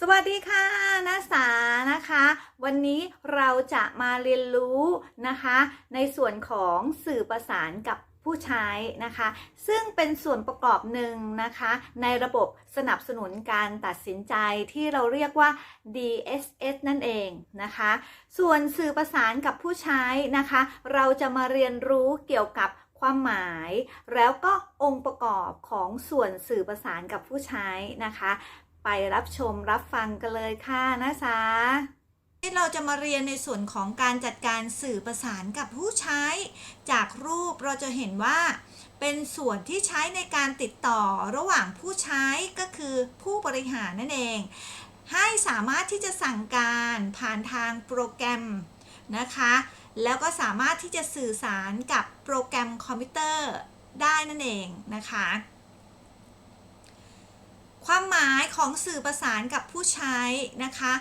สวัสดีค่ะนักศึกษานะคะ วันนี้เราจะมาเรียนรู้นะคะ ในส่วนของสื่อประสานกับผู้ใช้นะคะ ซึ่งเป็นส่วนประกอบหนึ่งนะคะ ในระบบสนับสนุนการตัดสินใจที่เราเรียกว่า DSS นั่นเองนะคะ ส่วนสื่อประสานกับผู้ใช้นะคะ เราจะมาเรียนรู้เกี่ยวกับความหมาย แล้วก็องค์ประกอบของส่วนสื่อประสานกับผู้ใช้นะคะ ไปรับชมรับฟังกันเลยค่ะนะคะเราจะมาเรียนในส่วนของการจัดการสื่อประสานกับผู้ใช้ จากรูปเราจะเห็นว่า เป็นส่วนที่ใช้ในการติดต่อระหว่างผู้ใช้ก็คือผู้บริหารนั่นเอง ให้สามารถที่จะสั่งการผ่านทางโปรแกรมนะคะ แล้วก็สามารถที่จะสื่อสารกับโปรแกรมคอมพิวเตอร์ได้นั่นเองนะคะ ความหมายของสื่อประสานกับผู้ใช้นะคะ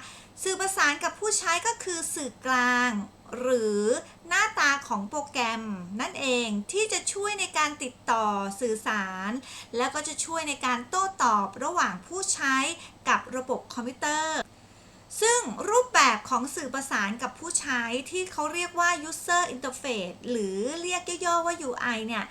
สื่อประสานกับผู้ใช้ก็คือสื่อกลาง หรือหน้าตาของโปรแกรม นั่นเองที่จะช่วยในการติดต่อสื่อสาร แล้วก็จะช่วยในการโต้ตอบระหว่างผู้ใช้กับระบบคอมพิวเตอร์ ซึ่งรูปแบบของสื่อประสานกับผู้ใช้ที่เขาเรียกว่า user interface หรือเรียกย่อๆว่า UI เนี่ย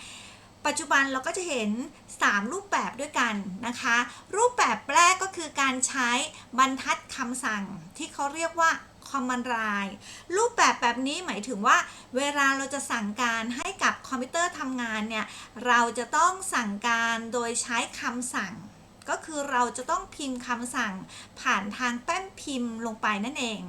ปัจจุบันเราก็จะเห็น 3 รูปแบบด้วยกันนะคะ รูปแบบแรกก็คือการใช้บรรทัดคำสั่งที่เขาเรียกว่า command line รูปแบบแบบนี้หมายถึงว่า เวลาเราจะสั่งการให้กับคอมพิวเตอร์ทำงานเนี่ย เราจะต้องสั่งการโดยใช้คำสั่ง ก็คือเราจะต้องพิมพ์คำสั่งผ่านทางแป้นพิมพ์ลงไปนั่นเอง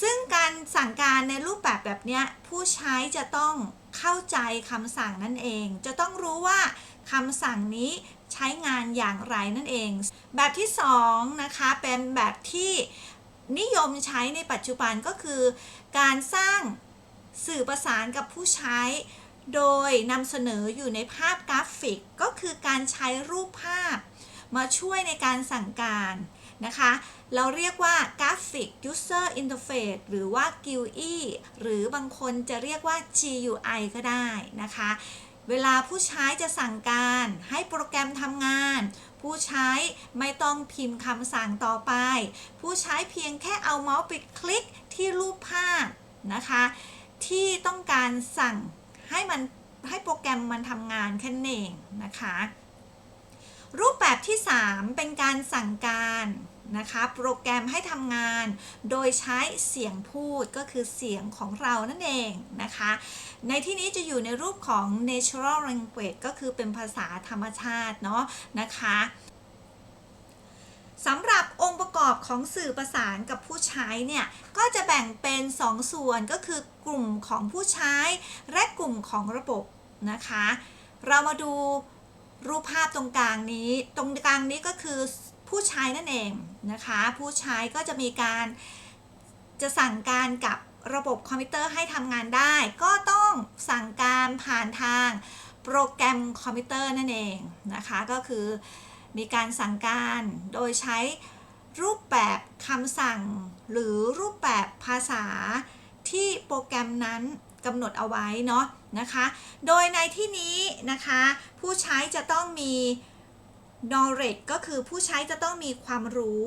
ซึ่งการสั่งการในรูปแบบแบบนี้ผู้ใช้จะต้อง เข้าใจคำสั่งนั่นเอง จะต้องรู้ว่าคำสั่งนี้ใช้งานอย่างไรนั่นเอง แบบที่2นะคะเป็นแบบที่นิยมใช้ในปัจจุบันก็คือ การสร้างสื่อประสานกับผู้ใช้ โดยนำเสนออยู่ในภาพกราฟิก ก็คือการใช้รูปภาพ มาช่วยในการสั่งการ นะคะ เราเรียกว่า Graphic User Interface หรือว่า GUI หรือบางคนจะเรียกว่า GUI ก็ได้นะคะ เวลาผู้ใช้จะสั่งการให้โปรแกรมทำงาน ผู้ใช้ไม่ต้องพิมพ์คำสั่งต่อไป ผู้ใช้เพียงแค่เอาเมาส์ไปคลิกที่รูปภาพนะคะ ที่ต้องการสั่งให้มันให้โปรแกรมมันทำงานแค่นั้นเองนะคะ รูปแบบที่ 3 เป็นการสั่งการนะคะโปรแกรมให้ทำงานโดยใช้เสียงพูดก็คือเสียงของเรานั่นเองนะคะ ในที่นี้จะอยู่ในรูปของ natural language ก็คือเป็นภาษาธรรมชาติเนาะนะคะสำหรับองค์ประกอบของสื่อประสานกับผู้ใช้เนี่ย ก็จะแบ่งเป็น 2 ส่วนก็คือกลุ่มของผู้ใช้ และกลุ่มของระบบนะคะ เรามาดู รูปภาพตรงกลางนี้ ตรงกลางนี้ก็คือผู้ใช้นั่นเองนะคะ ผู้ใช้ก็จะมีการจะสั่งการกับระบบคอมพิวเตอร์ให้ทำงานได้ ก็ต้องสั่งการผ่านทางโปรแกรมคอมพิวเตอร์นั่นเองนะคะ ก็คือมีการสั่งการโดยใช้รูปแบบคำสั่ง หรือรูปแบบภาษาที่โปรแกรมนั้นกำหนดเอาไว้เนาะ นะคะ โดยในที่นี้นะคะ ผู้ใช้จะต้องมี knowledge ก็คือผู้ใช้จะต้องมีความรู้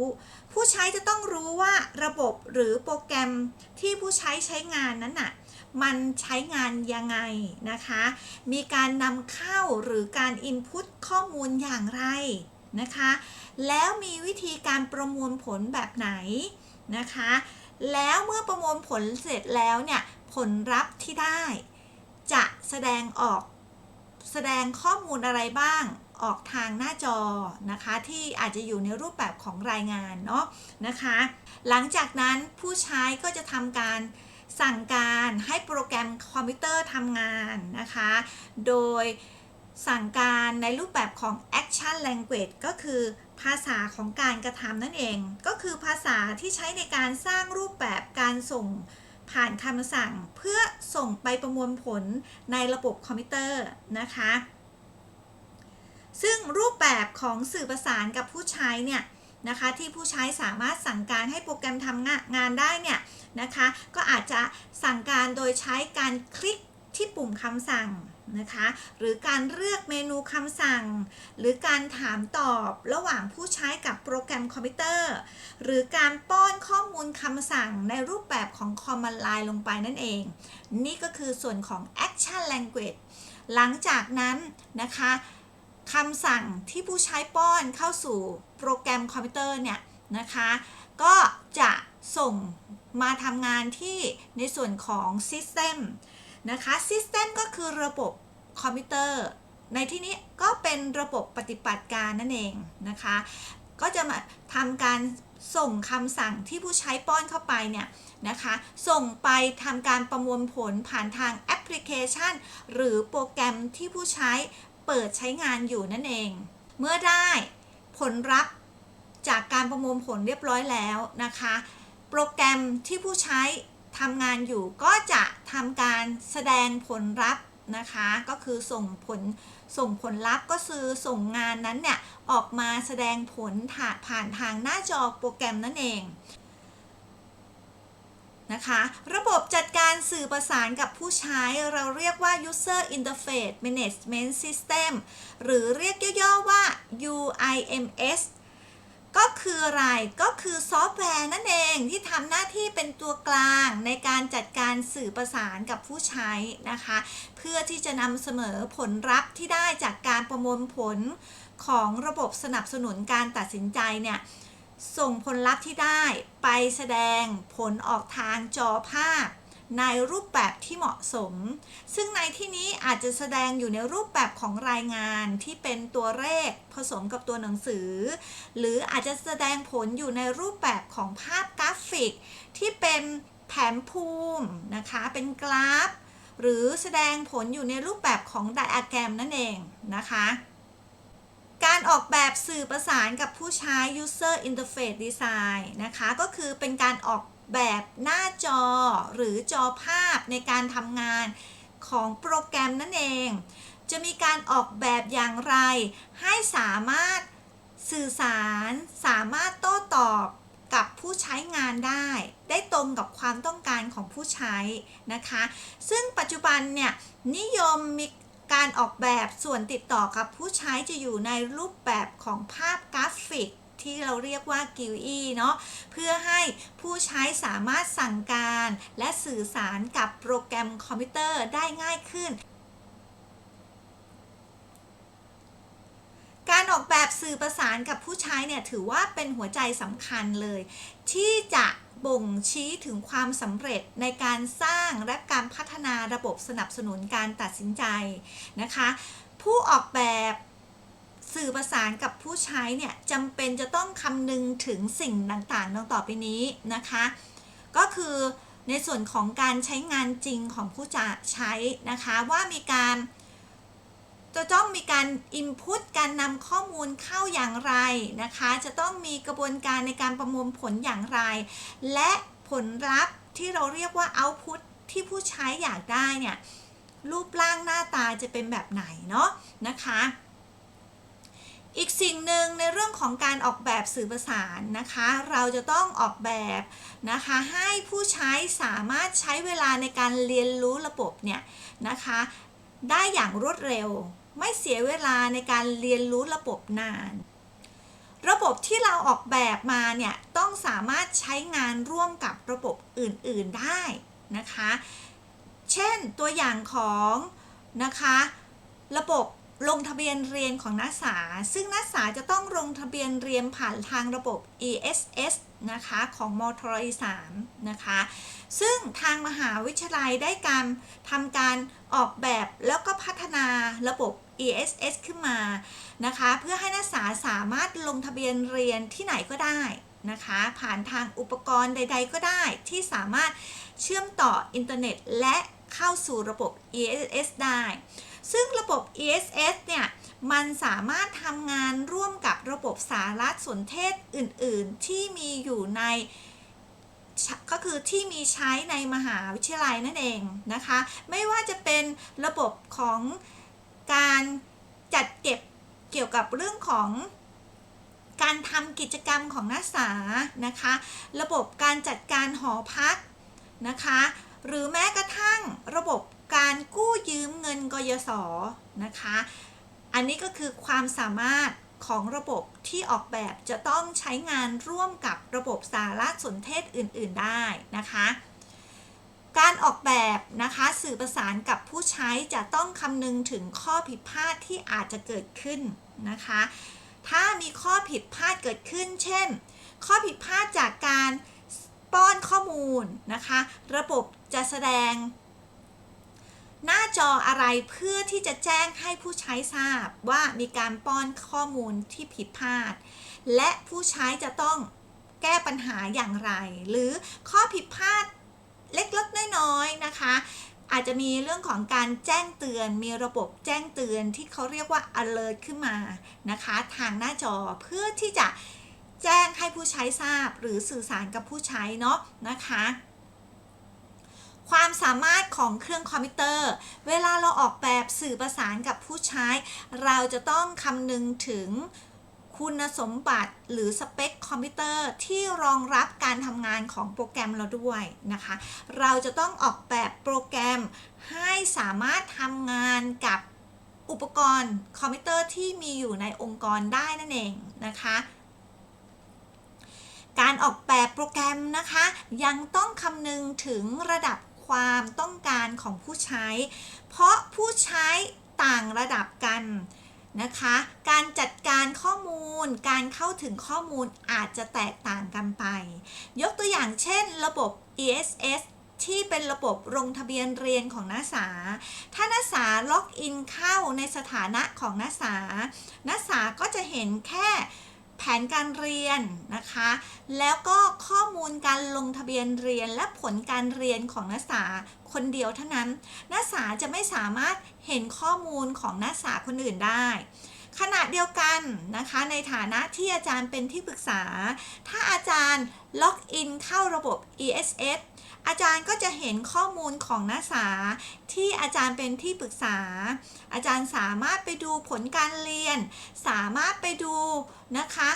ผู้ใช้จะต้องรู้ว่าระบบหรือโปรแกรมที่ผู้ใช้ใช้งานนั้นน่ะมันใช้งานยังไงนะคะ มีการนำเข้าหรือการ input ข้อมูลอย่างไรนะคะ แล้วมีวิธีการประมวลผลแบบไหนนะคะ แล้วเมื่อประมวลผลเสร็จแล้วเนี่ย ผลลัพธ์ที่ได้ จะแสดงออกแสดงข้อมูลอะไรบ้างออกทางหน้าจอนะคะ ที่อาจจะอยู่ในรูปแบบของรายงานเนาะนะคะ หลังจากนั้นผู้ใช้ก็จะทำการสั่งการให้โปรแกรมคอมพิวเตอร์ทำงานนะคะ โดยสั่งการในรูปแบบของ action language ก็คือภาษาของการกระทำนั่นเอง ก็คือภาษาที่ใช้ในการสร้างรูปแบบการส่ง ผ่านคำสั่งเพื่อส่งไปประมวลผลในระบบคอมพิวเตอร์นะคะ ซึ่งรูปแบบของสื่อประสานกับผู้ใช้เนี่ยนะคะที่ผู้ใช้สามารถสั่งการให้โปรแกรมทำงานได้เนี่ยนะคะ ก็อาจจะสั่งการโดยใช้การคลิกที่ปุ่มคำสั่ง นะคะ หรือการเลือกเมนูคำสั่ง หรือการถามตอบระหว่างผู้ใช้กับโปรแกรมคอมพิวเตอร์ หรือการป้อนข้อมูลคำสั่งในรูปแบบของ Command Line ลงไปนั่นเอง นี่ก็คือส่วนของ Action Language หลังจากนั้นนะคะคำสั่งที่ผู้ใช้ป้อนเข้าสู่โปรแกรมคอมพิวเตอร์เนี่ยนะคะ ก็จะส่งมาทำงานที่ในส่วนของ System นะคะ System ก็คือระบบคอมพิวเตอร์ ในที่นี้ก็เป็นระบบปฏิบัติการนั่นเองนะคะ ก็จะมาทำการส่งคำสั่งที่ผู้ใช้ป้อนเข้าไปเนี่ยนะคะ ส่งไปทำการประมวลผลผ่านทางแอปพลิเคชัน หรือโปรแกรมที่ผู้ใช้เปิดใช้งานอยู่นั่นเอง เมื่อได้ผลลัพธ์จากการประมวลผลเรียบร้อยแล้วนะคะ โปรแกรมที่ผู้ใช้ทำงานอยู่ก็จะ ทำการแสดงผลลัพธ์นะคะ ก็คือส่งผลส่งผลลัพธ์ก็คือส่งงานนั้นเนี่ย ออกมาแสดงผลผ่านทางหน้าจอโปรแกรมนั่นเองนะคะระบบจัดการสื่อประสานกับผู้ใช้เราเรียกว่า user interface management system หรือเรียกย่อๆว่า UIMS ก็คืออะไรก็คือซอฟต์แวร์นั่นเองที่ทำหน้าที่เป็นตัวกลางในการจัดการสื่อประสานกับผู้ใช้นะคะ เพื่อที่จะนำเสนอผลลัพธ์ที่ได้จากการประมวลผลของระบบสนับสนุนการตัดสินใจเนี่ยส่งผลลัพธ์ที่ได้ไปแสดงผลออกทางจอภาพ ในรูปแบบที่เหมาะสม ซึ่งในที่นี้อาจจะแสดงอยู่ในรูปแบบของรายงานที่เป็นตัวเลขผสมกับตัวหนังสือ หรืออาจจะแสดงผลอยู่ในรูปแบบของภาพกราฟิก ที่เป็นแผนภูมินะคะ เป็นกราฟ หรือแสดงผลอยู่ในรูปแบบของไดอะแกรมนั่นเองนะคะการออกแบบสื่อประสานกับผู้ใช้ user interface design นะคะ ก็คือเป็นการออก แบบหน้าจอหรือจอภาพในการทำงานของโปรแกรมนั่นเอง จะมีการออกแบบอย่างไร ให้สามารถสื่อสาร สามารถโต้ตอบกับผู้ใช้งานได้ ได้ตรงกับความต้องการของผู้ใช้นะคะ ซึ่งปัจจุบันเนี่ย นิยมมีการออกแบบส่วนติดต่อกับผู้ใช้จะอยู่ในรูปแบบของภาพกราฟิก ที่เราเรียกว่า GUI เนาะเพื่อให้ผู้ใช้สามารถสั่งการและสื่อสารกับโปรแกรมคอมพิวเตอร์ได้ง่ายขึ้นการออกแบบสื่อประสานกับผู้ใช้เนี่ยถือว่าเป็นหัวใจสำคัญเลย ที่จะบ่งชี้ถึงความสำเร็จในการสร้างและการพัฒนาระบบสนับสนุนการตัดสินใจนะคะ ผู้ออกแบบ สื่อประสานกับผู้ใช้เนี่ยจำเป็นจะต้องคำนึงถึงสิ่งต่างๆดังต่อไปนี้นะคะ ก็คือในส่วนของการใช้งานจริงของผู้จะใช้นะคะว่ามีการ จะต้องมีการ input การนำข้อมูลเข้าอย่างไรนะคะ จะต้องมีกระบวนการในการประมวลผลอย่างไร และผลลัพธ์ที่เราเรียกว่า output ที่ผู้ใช้อยากได้เนี่ยรูปร่างหน้าตาจะเป็นแบบไหนเนาะนะคะ อีกสิ่งหนึ่งในเรื่องของการออกแบบสื่อประสานนะคะ เราจะต้องออกแบบนะคะ ให้ผู้ใช้สามารถใช้เวลาในการเรียนรู้ระบบเนี่ยนะคะ ได้อย่างรวดเร็ว ไม่เสียเวลาในการเรียนรู้ระบบนาน ระบบที่เราออกแบบมาเนี่ยต้องสามารถใช้งานร่วมกับระบบอื่นๆได้นะคะ เช่นตัวอย่างของนะคะ ระบบ ลงทะเบียนเรียนของนักศึกษา ซึ่งนักศึกษาจะต้องลงทะเบียนเรียนผ่านทางระบบ ESS นะคะของมทรอีสามนะคะ ซึ่งทางมหาวิทยาลัยได้การทำการออกแบบแล้วก็พัฒนาระบบ ESS ขึ้นมานะคะ เพื่อให้นักศึกษาสามารถลงทะเบียนเรียนที่ไหนก็ได้นะคะ ผ่านทางอุปกรณ์ใด ๆ ก็ได้ที่สามารถเชื่อมต่ออินเทอร์เน็ต และเข้าสู่ระบบ ESS ได้ ซึ่งระบบ ESS เนี่ยมันสามารถทำงานร่วมกับระบบสารสนเทศอื่น ๆ ที่มีอยู่ในก็คือที่มีใช้ในมหาวิทยาลัยนั่นเองนะคะ ไม่ว่าจะเป็นระบบของการจัดเก็บเกี่ยวกับเรื่องของการทำกิจกรรมของนักศึกษานะคะ ระบบการจัดการหอพักนะคะ หรือแม้กระทั่งระบบ การกู้ยืมเงินกยศนะคะ อันนี้ก็คือความสามารถของระบบที่ออกแบบจะต้องใช้งานร่วมกับระบบสารสนเทศอื่น ๆ ได้นะคะ การออกแบบนะคะสื่อประสานกับผู้ใช้จะต้องคำนึงถึงข้อผิดพลาดที่อาจจะเกิดขึ้นนะคะ ถ้ามีข้อผิดพลาดเกิดขึ้น เช่น ข้อผิดพลาดจากการป้อนข้อมูลนะคะ ระบบจะแสดง หน้าจออะไรเพื่อที่จะแจ้งให้ผู้ใช้ทราบว่ามีการป้อนข้อมูลที่ผิดพลาด และผู้ใช้จะต้องแก้ปัญหาอย่างไร หรือข้อผิดพลาดเล็กๆน้อยๆนะคะ อาจจะมีเรื่องของการแจ้งเตือน มีระบบแจ้งเตือนที่เขาเรียกว่า alert ขึ้นมานะคะ ทางหน้าจอเพื่อที่จะแจ้งให้ผู้ใช้ทราบ หรือสื่อสารกับผู้ใช้เนาะนะคะ ความสามารถของเครื่องคอมพิวเตอร์ เวลาเราออกแบบสื่อประสานกับผู้ใช้ เราจะต้องคำนึงถึงคุณสมบัติหรือสเปคคอมพิวเตอร์ที่รองรับการทำงานของโปรแกรมเราด้วยนะคะ เราจะต้องออกแบบโปรแกรมให้สามารถทำงานกับอุปกรณ์คอมพิวเตอร์ที่มีอยู่ในองค์กรได้นั่นเองนะคะ การออกแบบโปรแกรมนะคะ ยังต้องคำนึงถึงระดับ ความต้องการของผู้ใช้ เพราะผู้ใช้ต่างระดับกันนะคะ การจัดการข้อมูล การเข้าถึงข้อมูลอาจจะแตกต่างกันไป ยกตัวอย่างเช่น ระบบ ESS ที่เป็นระบบลงทะเบียนเรียนของนักศึกษา ถ้านักศึกษาล็อกอินเข้าในสถานะของนักศึกษา นักศึกษาก็จะเห็นแค่ นการเรียนนะคะ แล้วก็ข้อมูลการลงทะเบียนเรียนและผลการเรียนของนักศึกษาคนเดียวเท่านั้น นักศึกษาจะไม่สามารถเห็นข้อมูลของนักศึกษาคนอื่นได้ ขณะเดียวกันนะคะในฐานะที่อาจารย์เป็นที่ปรึกษา ถ้าอาจารย์ล็อกอินเข้าระบบ ESS อาจารย์ก็จะเห็นข้อมูลของนักศึกษาที่อาจารย์เป็นที่ปรึกษา อาจารย์สามารถไปดูผลการเรียน สามารถไปดูนะคะ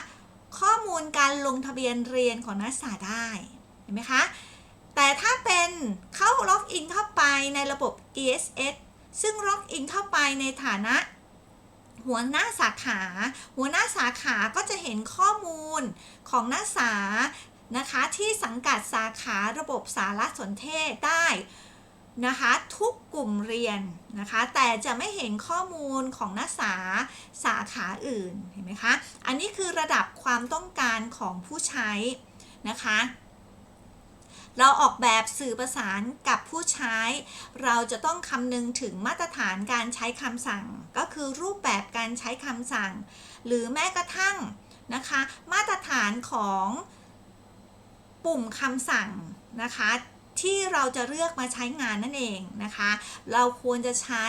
ข้อมูลการลงทะเบียนเรียนของนักศึกษาได้เห็นไหมคะแต่ถ้าเป็นเข้าล็อกอินเข้าไปในระบบ ESS ซึ่งล็อกอินเข้าไปในฐานะหัวหน้าสาขา หัวหน้าสาขาก็จะเห็นข้อมูลของนักศึกษา นะคะที่สังกัดสาขาระบบสารสนเทศได้นะคะทุกกลุ่มเรียนนะคะ แต่จะไม่เห็นข้อมูลของนักศึกษาสาขาอื่นเห็นไหมคะอันนี้คือระดับความต้องการของผู้ใช้นะคะ เราออกแบบสื่อประสานกับผู้ใช้ เราจะต้องคำนึงถึงมาตรฐานการใช้คำสั่ง ก็คือรูปแบบการใช้คำสั่ง หรือแม้กระทั่งนะคะ มาตรฐานของ ปุ่มคำสั่งนะคะที่เราจะเลือกมาใช้งานนั่นเองนะคะ เราควรจะใช้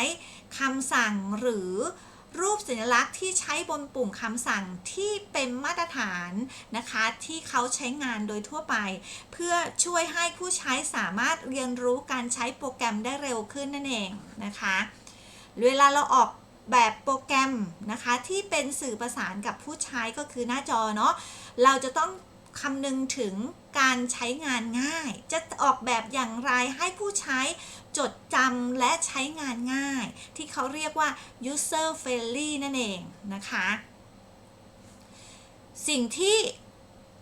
คำสั่งหรือรูปสัญลักษณ์ที่ใช้บนปุ่มคำสั่งที่เป็นมาตรฐานนะคะ ที่เขาใช้งานโดยทั่วไป เพื่อช่วยให้ผู้ใช้สามารถเรียนรู้การใช้โปรแกรมได้เร็วขึ้นนั่นเองนะคะ เวลาเราออกแบบโปรแกรมนะคะที่เป็นสื่อประสานกับผู้ใช้ก็คือหน้าจอเนาะเราจะต้อง คำนึงถึงการใช้งานง่าย จะออกแบบอย่างไรให้ผู้ใช้จดจำและใช้งานง่าย ที่เขาเรียกว่า user friendly นั่นเองนะคะ สิ่งที่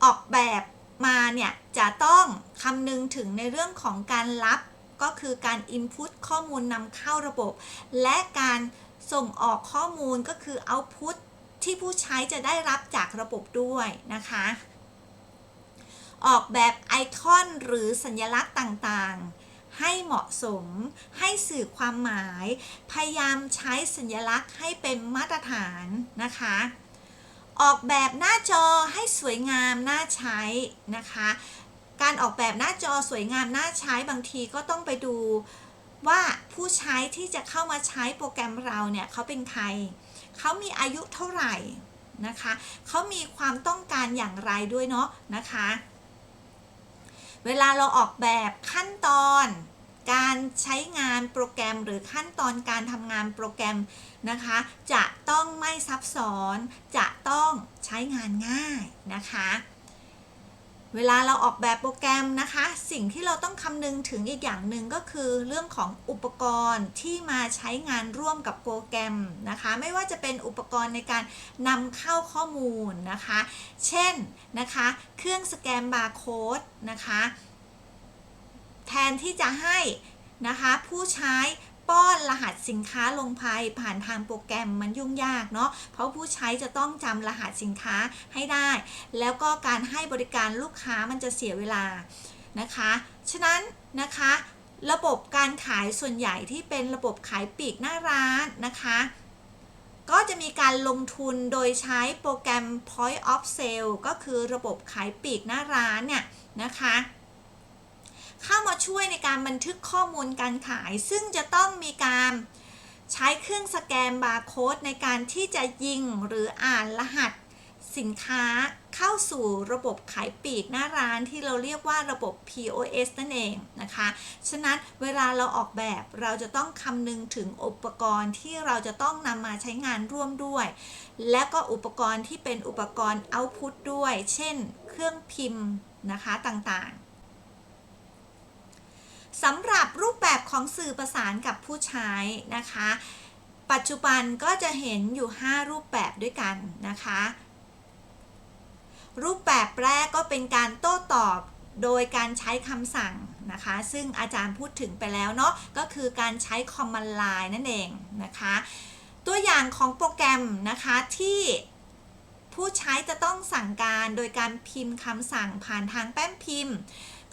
ออกแบบมาเนี่ยจะต้องคำนึงถึงในเรื่องของการรับก็คือการ input ข้อมูลนำเข้าระบบ และการส่งออกข้อมูลก็คือ output ที่ผู้ใช้จะได้รับจากระบบด้วยนะคะ ออกแบบไอคอนหรือสัญลักษณ์ต่างๆ ให้เหมาะสม ให้สื่อความหมาย พยายามใช้สัญลักษณ์ให้เป็นมาตรฐานนะคะ ออกแบบหน้าจอให้สวยงามน่าใช้นะคะ การออกแบบหน้าจอสวยงามน่าใช้บางทีก็ต้องไปดูว่าผู้ใช้ที่จะเข้ามาใช้โปรแกรมเราเนี่ยเขาเป็นใคร เขามีอายุเท่าไหร่นะคะ เขามีความต้องการอย่างไรด้วยเนาะนะคะ เวลาเราออกแบบขั้นตอนการใช้งานโปรแกรมหรือขั้นตอนการทำงานโปรแกรมนะคะ จะต้องไม่ซับซ้อน จะต้องใช้งานง่ายนะคะ เวลาเราออกแบบโปรแกรมนะคะ สิ่งที่เราต้องคำนึงถึงอีกอย่างหนึ่งก็คือเรื่องของอุปกรณ์ที่มาใช้งานร่วมกับโปรแกรมนะคะ ไม่ว่าจะเป็นอุปกรณ์ในการนำเข้าข้อมูลนะคะ เช่นนะคะ เครื่องสแกนบาร์โค้ดนะคะ แทนที่จะให้นะคะผู้ใช้ ป้อนรหัสสินค้าลงไปผ่านทางโปรแกรมมันยุ่งยากเนาะเพราะผู้ใช้จะต้องจำรหัสสินค้าให้ได้ แล้วก็การให้บริการลูกค้ามันจะเสียเวลานะคะ ฉะนั้นนะคะระบบการขายส่วนใหญ่ที่เป็นระบบขายปีกหน้าร้านนะคะ ก็จะมีการลงทุนโดยใช้โปรแกรม point of sale ก็คือระบบขายปีกหน้าร้านเนี่ยนะคะ เข้ามาช่วยในการบันทึกข้อมูลการขาย ซึ่งจะต้องมีการใช้เครื่องสแกนบาร์โค้ดในการที่จะยิงหรืออ่านรหัสสินค้าเข้าสู่ระบบขายปลีกหน้าร้านที่เราเรียกว่าระบบ POS นั่นเองนะคะ ฉะนั้นเวลาเราออกแบบเราจะต้องคำนึงถึงอุปกรณ์ที่เราจะต้องนำมาใช้งานร่วมด้วย และก็อุปกรณ์ที่เป็นอุปกรณ์ output ด้วย เช่น เครื่องพิมพ์นะคะต่างๆ สำหรับรูปแบบของสื่อประสานกับผู้ใช้นะคะ ปัจจุบันก็จะเห็นอยู่ 5 รูปแบบด้วยกันนะคะ รูปแบบแรกก็เป็นการโต้ตอบโดยการใช้คำสั่งนะคะ ซึ่งอาจารย์พูดถึงไปแล้วเนาะก็คือการใช้ command line นั่นเองนะคะ ตัวอย่างของโปรแกรมนะคะที่ผู้ใช้จะต้องสั่งการโดยการพิมพ์คำสั่งผ่านทางแป้นพิมพ์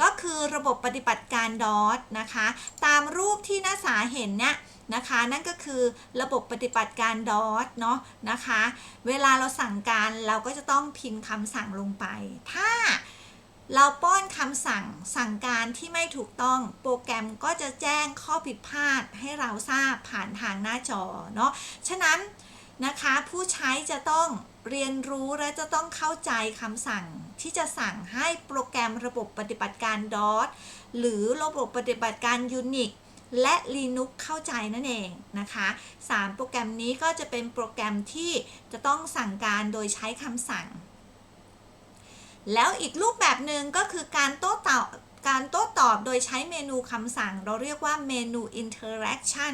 ก็คือระบบปฏิบัติการ DOS นะคะ ตามรูปที่นักศึกษาเห็นเนี่ยนะคะ นั่นก็คือระบบปฏิบัติการ DOS เนาะนะคะ เวลาเราสั่งการเราก็จะต้องพิมพ์คำสั่งลงไป ถ้าเราป้อนคำสั่งสั่งการที่ไม่ถูกต้องโปรแกรมก็จะแจ้งข้อผิดพลาดให้เราทราบผ่านทางหน้าจอเนาะฉะนั้น นะคะ ผู้ใช้จะต้องเรียนรู้และจะต้องเข้าใจคำสั่งที่จะสั่งให้โปรแกรมระบบปฏิบัติการ DOS หรือระบบปฏิบัติการ Unix และ Linux เข้าใจนั่นเองนะคะ 3 โปรแกรมนี้ก็จะเป็นโปรแกรมที่จะต้องสั่งการโดยใช้คำสั่ง แล้วอีกรูปแบบหนึ่งก็คือการโต้ตอบ การโต้ตอบโดยใช้เมนูคำสั่ง เราเรียกว่าเมนู interaction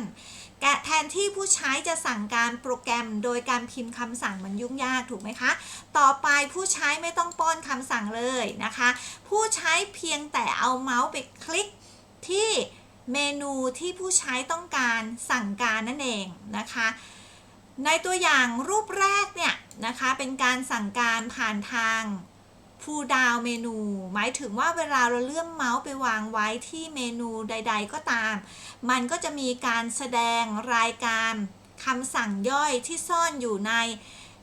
แกะแทนที่ผู้ใช้จะสั่งการโปรแกรมโดยการพิมพ์คำสั่งมันยุ่งยากถูกไหมคะ ต่อไปผู้ใช้ไม่ต้องป้อนคำสั่งเลยนะคะ ผู้ใช้เพียงแต่เอาเมาส์ไปคลิกที่เมนูที่ผู้ใช้ต้องการสั่งการนั่นเองนะคะ ในตัวอย่างรูปแรกเนี่ยนะคะเป็นการสั่งการผ่านทาง พูดาวเมนู หมายถึงว่าเวลาเราเลื่อนเมาส์ไปวางไว้ที่เมนูใด ๆ ก็ตาม มันก็จะมีการแสดงรายการคำสั่งย่อยที่ซ่อนอยู่ใน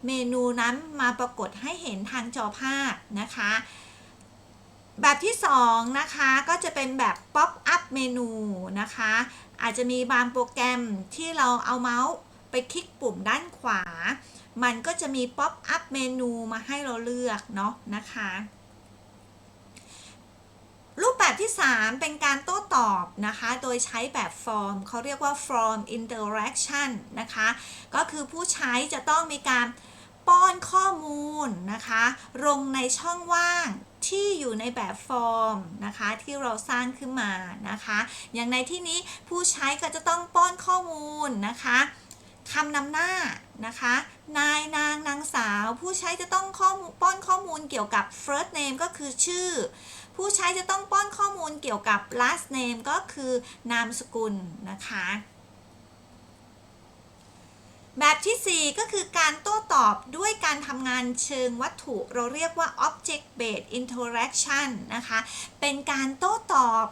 เมนูนั้นมาปรากฏให้เห็นทางจอภาพนะคะ แบบที่ 2 นะคะก็จะเป็นแบบ Pop up เมนูนะคะ อาจจะมีบางโปรแกรมที่เราเอาเมาส์ ไปคลิกปุ่มด้านขวา มันก็จะมี Pop up เมนูมาให้เราเลือกเนาะนะคะ รูปแบบที่ 3 เป็นการโต้ตอบนะคะ โดยใช้แบบฟอร์มเขาเรียกว่า form interaction นะคะ ก็คือผู้ใช้จะต้องมีการป้อนข้อมูลนะคะ ลงในช่องว่างที่อยู่ในแบบฟอร์มนะคะที่เราสร้างขึ้นมานะคะ อย่างในที่นี้ผู้ใช้ก็จะต้องป้อนข้อมูลนะคะ คำนำหน้านะคะ นายนางนางสาว ผู้ใช้จะต้องข้อมูลป้อนข้อมูลเกี่ยวกับ first name ก็คือชื่อ ผู้ใช้จะต้องป้อนข้อมูลเกี่ยวกับ last name ก็คือนามสกุลนะคะ แบบที่ 4 ก็คือการโต้ตอบด้วยการทำงานเชิงวัตถุ เราเรียกว่า object based interaction นะคะ เป็นการโต้ตอบ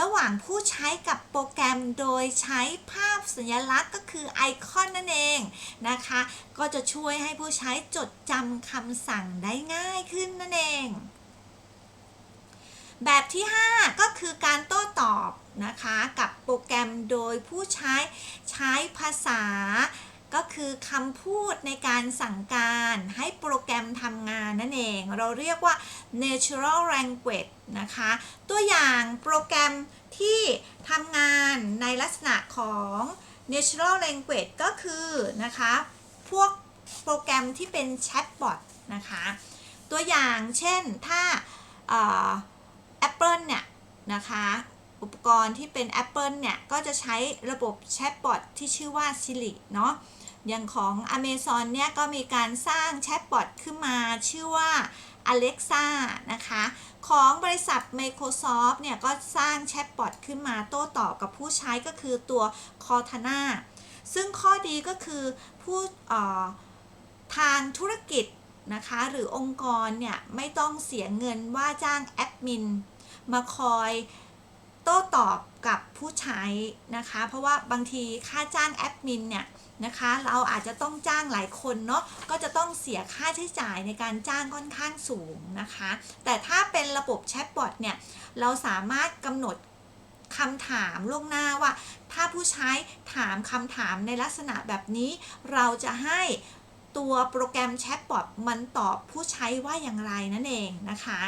ระหว่างผู้ใช้กับโปรแกรมโดยใช้ภาพสัญลักษณ์ก็คือไอคอนนั่นเองนะคะ ก็จะช่วยให้ผู้ใช้จดจำคำสั่งได้ง่ายขึ้นนั่นเอง แบบที่ 5 ก็คือการโต้ตอบนะคะ กับโปรแกรมโดยผู้ใช้ใช้ภาษา ก็คือคำพูดในการสั่งการให้โปรแกรมทำงานนั่นเอง เราเรียกว่า natural language นะคะ ตัวอย่างโปรแกรมที่ทำงานในลักษณะของ natural language ก็คือนะคะ พวกโปรแกรมที่เป็นแชทบอทนะคะ ตัวอย่างเช่นถ้าอ่า Apple เนี่ยนะคะอุปกรณ์ที่เป็น Apple เนี่ย ก็จะใช้ระบบแชทบอทที่ชื่อว่า Siri เนาะ อย่างของ Amazon เนี่ยก็มีการสร้างแชทบอทขึ้นมาชื่อว่า Alexa นะคะ ของบริษัท Microsoft เนี่ยก็สร้างแชทบอทขึ้นมาโต้ตอบกับผู้ใช้ก็คือตัว Cortana ซึ่งข้อดีก็คือผู้ทางธุรกิจนะคะหรือองค์กรเนี่ยไม่ต้องเสียเงินว่าจ้างแอดมินมาคอยโต้ตอบกับผู้ใช้นะคะ เพราะว่าบางทีค่าจ้างแอดมินเนี่ย นะคะ เราอาจจะต้องจ้างหลายคนเนาะก็จะต้องเสียค่าใช้จ่ายในการจ้างค่อนข้างสูงนะคะ แต่ถ้าเป็นระบบแชทบอทเนี่ยเราสามารถกำหนดคำถามล่วงหน้าว่า ถ้าผู้ใช้ถามคำถามในลักษณะแบบนี้ เราจะให้ตัวโปรแกรมแชทบอทมันตอบผู้ใช้ว่าอย่างไรนั่นเองนะคะ